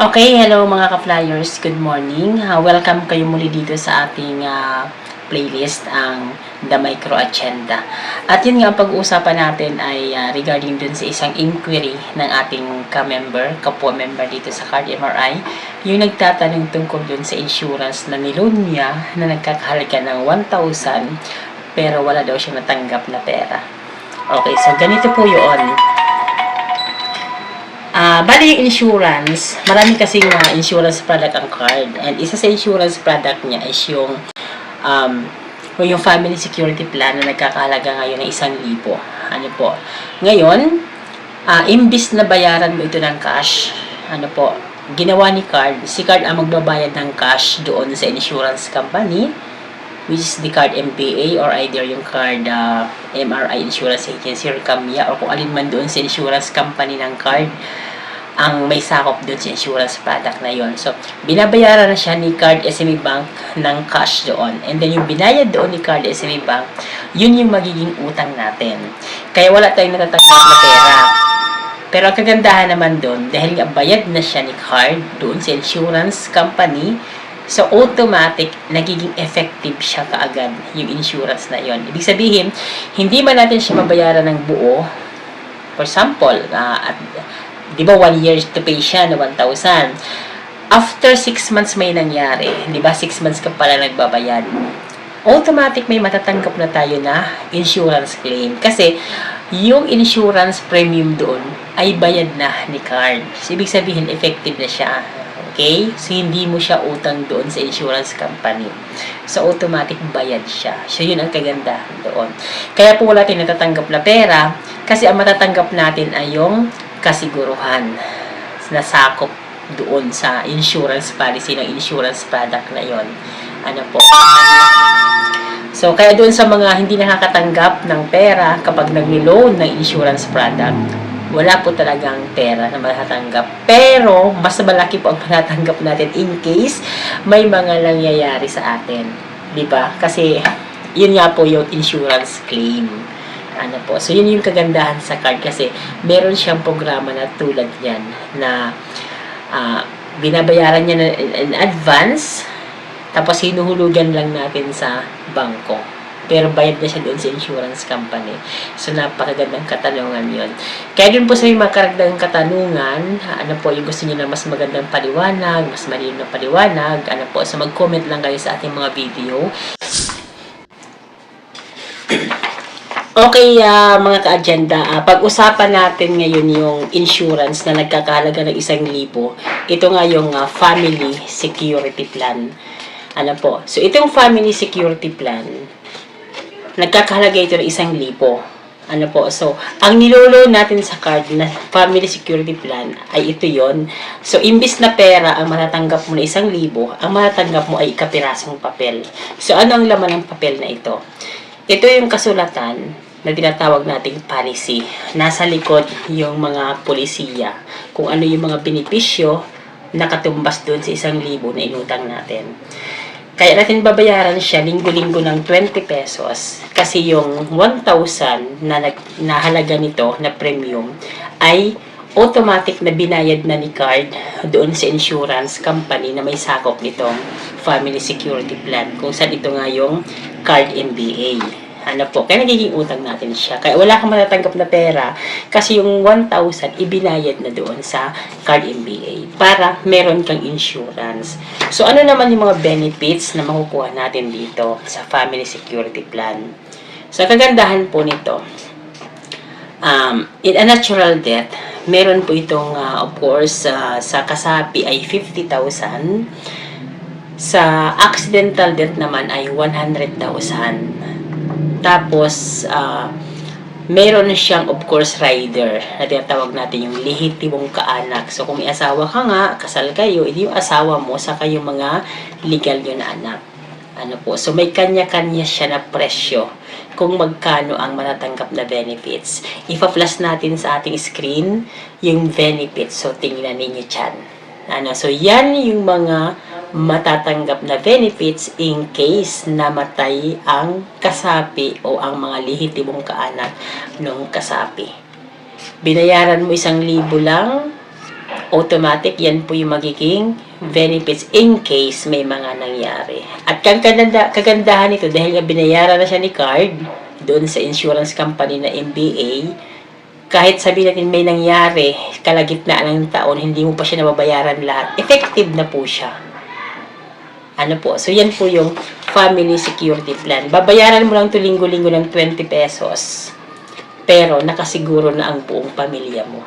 Okay, hello mga ka-flyers. Good morning. Uh, welcome kayo muli dito sa ating ah, playlist, ang The Micro Agenda. At yun nga, ang pag-uusapan natin ay ah, regarding dun sa isang inquiry ng ating ka-member, kapwa-member dito sa Card MRI, yung nagtatanong tungkol dun sa insurance na niloan niya na nagkakahalaga ng 1,000 pero wala daw siya natanggap na pera. Okay, so ganito po yun. Ah, bali yung insurance, marami kasing uh, insurance product ang card. And isa sa insurance product niya is yung um, yung family security plan na nagkakahalaga ngayon ng isang libo. Ano po? Ngayon, ah, imbis na bayaran mo ito ng cash, ano po, ginawa ni card, si card ang magbabayad ng cash doon sa insurance company, which is the card MPA or either yung card ah, MRI Insurance Agency or CAMIA or kung alin man doon sa insurance company ng card ang may sakop doon sa insurance product na yon. So, binabayaran na siya ni Card SME Bank ng cash doon. And then, yung binayad doon ni Card SME Bank, yun yung magiging utang natin. Kaya wala tayong natatanggap na pera. Pero ang kagandahan naman doon, dahil nga bayad na siya ni Card doon sa insurance company, so automatic, nagiging effective siya kaagad yung insurance na yon. Ibig sabihin, hindi man natin siya mabayaran ng buo, for example, ah, at di ba one year to pay siya na 1,000. After 6 months may nangyari, di ba 6 months ka pala nagbabayad, automatic may matatanggap na tayo na insurance claim. Kasi, yung insurance premium doon ay bayad na ni card. So, ibig sabihin, effective na siya. Okay? So, hindi mo siya utang doon sa insurance company. So, automatic bayad siya. So, yun ang kagandahan doon. Kaya po wala tayong natatanggap na pera kasi ang matatanggap natin ay yung kasiguruhan na sakop doon sa insurance policy ng insurance product na yon. Ano po? So, kaya doon sa mga hindi nakakatanggap ng pera kapag nag-loan ng insurance product, wala po talagang pera na matatanggap. Pero, mas malaki po ang matatanggap natin in case may mga nangyayari sa atin. Ba? Kasi, yun nga po yung insurance claim. Ano po. So, yun yung kagandahan sa card kasi meron siyang programa na tulad yan na ah, binabayaran niya in, in advance tapos hinuhulugan lang natin sa bangko. Pero bayad na siya doon sa insurance company. So, napakagandang katanungan yon. Kaya dun po sa mga karagdagang katanungan, ano po, yung gusto niyo na mas magandang paliwanag, mas malinaw na paliwanag, ano po, so mag-comment lang kayo sa ating mga video. Okay, ah, mga ka-agenda, ah, pag-usapan natin ngayon yung insurance na nagkakahalaga ng isang libo. Ito nga yung ah, family security plan. Ano po? So, itong family security plan, nagkakahalaga ito ng isang libo. Ano po? So, ang nilolo natin sa card na family security plan ay ito yon. So, imbis na pera ang matatanggap mo na isang libo, ang matatanggap mo ay ikapirasong papel. So, ano ang laman ng papel na ito? Ito yung kasulatan na tinatawag nating policy. Nasa likod yung mga polisiya. Kung ano yung mga benepisyo na katumbas doon sa isang libo na inutang natin. Kaya natin babayaran siya linggo-linggo ng 20 pesos kasi yung 1,000 na nag, nito na premium ay automatic na binayad na ni card doon sa insurance company na may sakop nitong family security plan kung saan ito nga yung card MBA. Ano po, kaya nagiging utang natin siya. Kaya wala kang matatanggap na pera kasi yung 1,000 ibinayad na doon sa card MBA para meron kang insurance. So ano naman yung mga benefits na makukuha natin dito sa family security plan? So kagandahan po nito, um, in a natural death, meron po itong, ah, of course, ah, sa kasapi ay 50,000. Sa accidental death naman ay 100,000. Tapos, ah, meron siyang, of course, rider na tinatawag natin yung lehitimong kaanak. So, kung may asawa ka nga, kasal kayo, hindi yung asawa mo sa kayong mga legal yun na anak. Ano po, so may kanya-kanya siya na presyo kung magkano ang matatanggap na benefits. Ipa-flash natin sa ating screen yung benefits. So, tingnan ninyo dyan. Ano, so, yan yung mga matatanggap na benefits in case namatay ang kasapi o ang mga lehitimong kaanak ng kasapi. Binayaran mo isang libo lang automatic yan po yung magiging benefits in case may mga nangyari. At kaganda, kagandahan nito dahil nga binayaran na siya ni card doon sa insurance company na MBA, kahit sabihin natin may nangyari, kalagitnaan ng taon, hindi mo pa siya nababayaran lahat, effective na po siya. Ano po? So, yan po yung family security plan. Babayaran mo lang to linggo-linggo ng 20 pesos. Pero, nakasiguro na ang buong pamilya mo.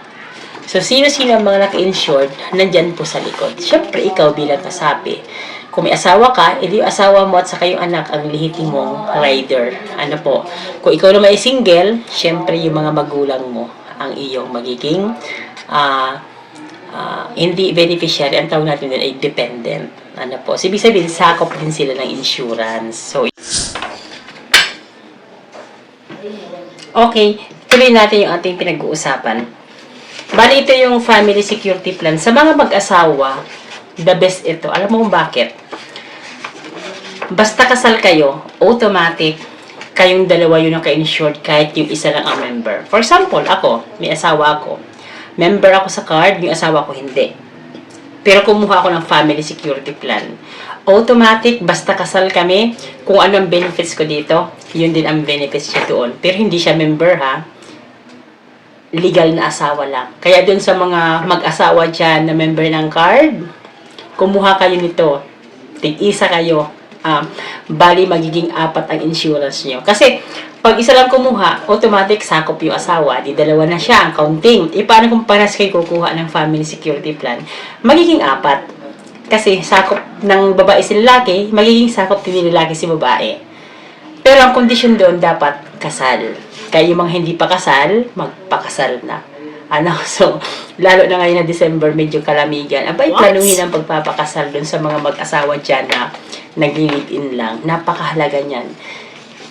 So, sino-sino ang mga naka-insured, nandyan po sa likod. Siyempre, ikaw bilang kasapi. Kung may asawa ka, edi yung asawa mo at saka yung anak ang lehitimong rider. Ano po? Kung ikaw naman ay single, siyempre yung mga magulang mo ang iyong magiging ah ah, hindi beneficiary. Ang tawag natin din ay dependent. Ano po? So, ibig sabihin, sakop din sila ng insurance. So, Okay, tuloy natin yung ating pinag-uusapan. Bali, ito yung family security plan. Sa mga mag-asawa, the best ito. Alam mo kung bakit? Basta kasal kayo, automatic, kayong dalawa yun ang ka-insured kahit yung isa lang ang member. For example, ako, may asawa ako. Member ako sa card, yung asawa ko hindi. Pero kumuha ako ng family security plan. Automatic, basta kasal kami, kung ano ang benefits ko dito, yun din ang benefits niya doon. Pero hindi siya member ha. Legal na asawa lang. Kaya dun sa mga mag-asawa dyan na member ng card, kumuha kayo nito. Tig-isa kayo. Um, bali, magiging apat ang insurance nyo. Kasi, pag isa lang kumuha, automatic sakop yung asawa. Di dalawa na siya ang counting. E paano kung paras kayo kukuha ng family security plan? Magiging apat. Kasi sakop ng babae si lalaki, magiging sakop din lalaki si babae. Pero ang kondisyon doon dapat kasal. Kaya yung mga hindi pa kasal, magpakasal na. Ano, so, lalo na ngayon na December, medyo kalamigan. Abay, What? planuhin ang pagpapakasal doon sa mga mag-asawa dyan na nagli-live-in lang. Napakahalaga niyan.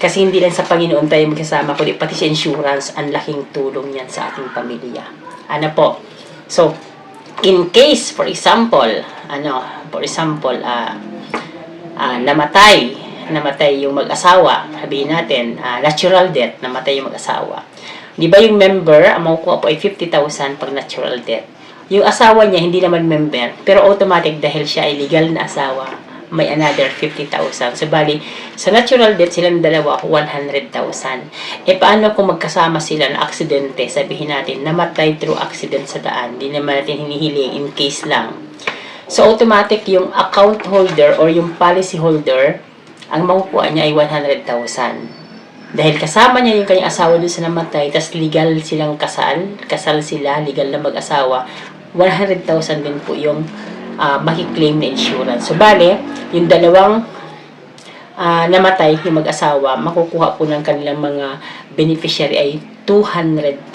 Kasi hindi lang sa Panginoon tayo magkasama, kundi pati sa insurance, ang laking tulong yan sa ating pamilya. Ano po? So, in case, for example, ano, for example, ah, ah, namatay, namatay yung mag-asawa, sabihin natin, ah, natural death, namatay yung mag-asawa. Di ba yung member, ang makukuha po ay 50,000 pag natural death. Yung asawa niya, hindi naman member, pero automatic dahil siya ay legal na asawa, may another 50,000. So, bali, sa natural death, silang dalawa, 100,000. E, paano kung magkasama sila na aksidente? Sabihin natin, namatay through accident sa daan. Hindi naman natin hinihiling in case lang. So, automatic yung account holder or yung policy holder, ang makukuha niya ay 100,000. Dahil kasama niya yung kanyang asawa doon sa namatay, tas legal silang kasal, kasal sila, legal na mag-asawa, 100,000 din po yung uh, makiklaim na insurance. So, bale, yung dalawang ah, namatay, yung mag-asawa, makukuha po ng kanilang mga beneficiary ay 200,000.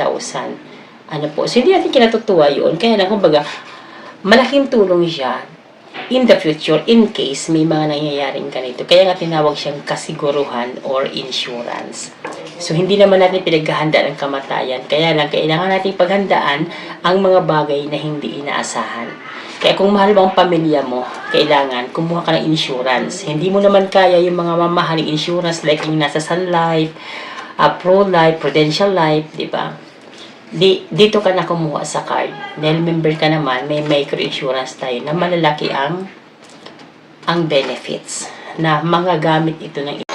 Ano po? So, hindi natin kinatutuwa yun. Kaya lang, kumbaga, malaking tulong siya in the future in case may mga nangyayaring ganito. Kaya nga tinawag siyang kasiguruhan or insurance. So, hindi naman natin pinaghahandaan ang kamatayan. Kaya lang, kailangan natin paghandaan ang mga bagay na hindi inaasahan. Kaya kung mahal mo ang pamilya mo, kailangan kumuha ka ng insurance. Hindi mo naman kaya yung mga mamahaling insurance like yung nasa Sun Life, uh, Pro Life, Prudential Life, di ba? Di, dito ka na kumuha sa card. Dahil member ka naman, may micro-insurance tayo na malalaki ang ang benefits na mga gamit ito ng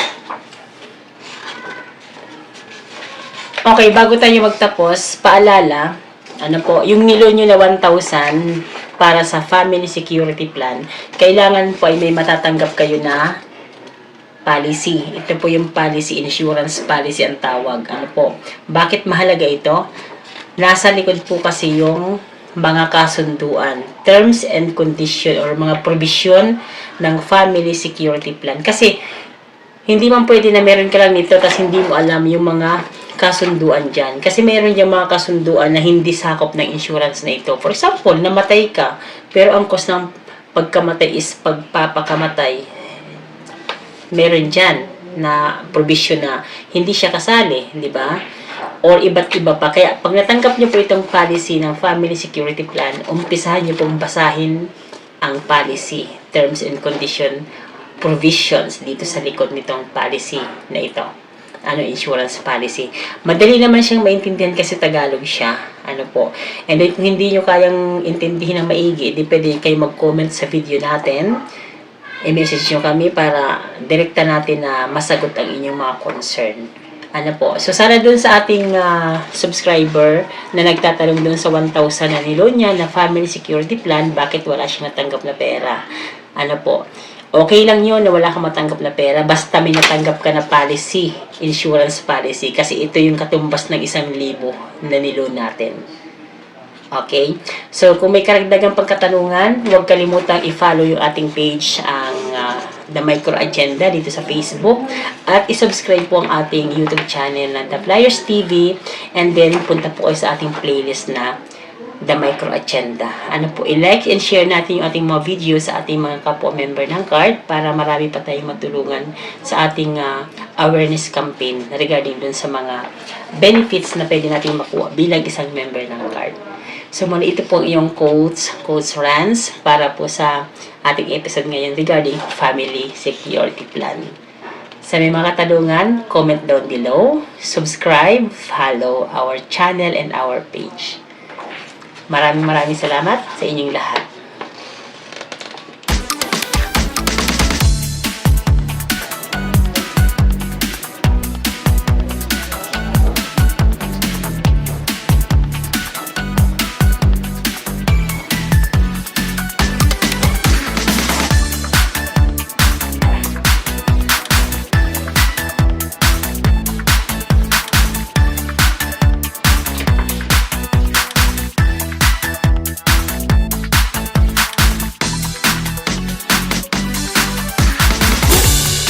Okay, bago tayo magtapos, paalala, ano po, yung nilo nyo na 1,000 para sa family security plan, kailangan po ay may matatanggap kayo na policy. Ito po yung policy, insurance policy ang tawag. Ano po, bakit mahalaga ito? Nasa likod po kasi yung mga kasunduan, terms and condition or mga provision ng family security plan. Kasi, hindi man pwede na meron ka lang nito tapos hindi mo alam yung mga kasunduan dyan. Kasi meron yung mga kasunduan na hindi sakop ng insurance na ito. For example, namatay ka, pero ang cost ng pagkamatay is pagpapakamatay. Meron dyan na provision na hindi siya kasali, di ba? Or iba't iba pa. Kaya pag natanggap niyo po itong policy ng Family Security Plan, umpisahan niyo pong basahin ang policy, terms and condition provisions dito sa likod nitong policy na ito. Ano insurance policy. Madali naman siyang maintindihan kasi Tagalog siya. Ano po. And then kung hindi nyo kayang intindihin ng maigi, di pwede kayo mag-comment sa video natin. I-message nyo kami para direkta natin na masagot ang inyong mga concern. Ano po. So, sana dun sa ating ah, subscriber na nagtatanong dun sa 1,000 na nilo niya na family security plan, bakit wala siya natanggap na pera? Ano po. Okay lang yun na wala kang matanggap na pera basta may natanggap ka na policy, insurance policy. Kasi ito yung katumbas ng isang libo na nilo natin. Okay? So, kung may karagdagang pagkatanungan, huwag kalimutang i-follow yung ating page, ang ah, The Micro Agenda dito sa Facebook. At i-subscribe po ang ating YouTube channel na The Flyers TV. And then, punta po kayo sa ating playlist na The Micro Agenda. Ano po, i-like and share natin yung ating mga video sa ating mga kapwa-member ng card para marami pa tayong matulungan sa ating ah, awareness campaign regarding dun sa mga benefits na pwede natin makuha bilang isang member ng card. So, muna ito po yung quotes, quotes runs para po sa ating episode ngayon regarding family security plan. Sa may mga katanungan, comment down below, subscribe, follow our channel and our page. Maraming maraming salamat sa inyong lahat.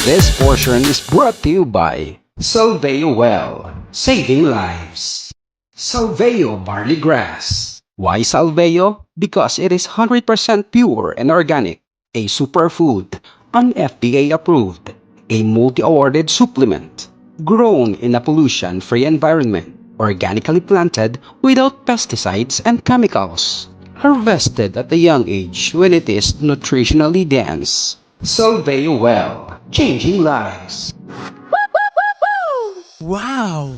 This portion is brought to you by Salveo Well, saving lives. Salveo Barley Grass. Why Salveo? Because it is 100% pure and organic, a superfood, an FDA approved, a multi-awarded supplement, grown in a pollution-free environment, organically planted without pesticides and chemicals, harvested at a young age when it is nutritionally dense. Salveo Well, changing lives. Wow!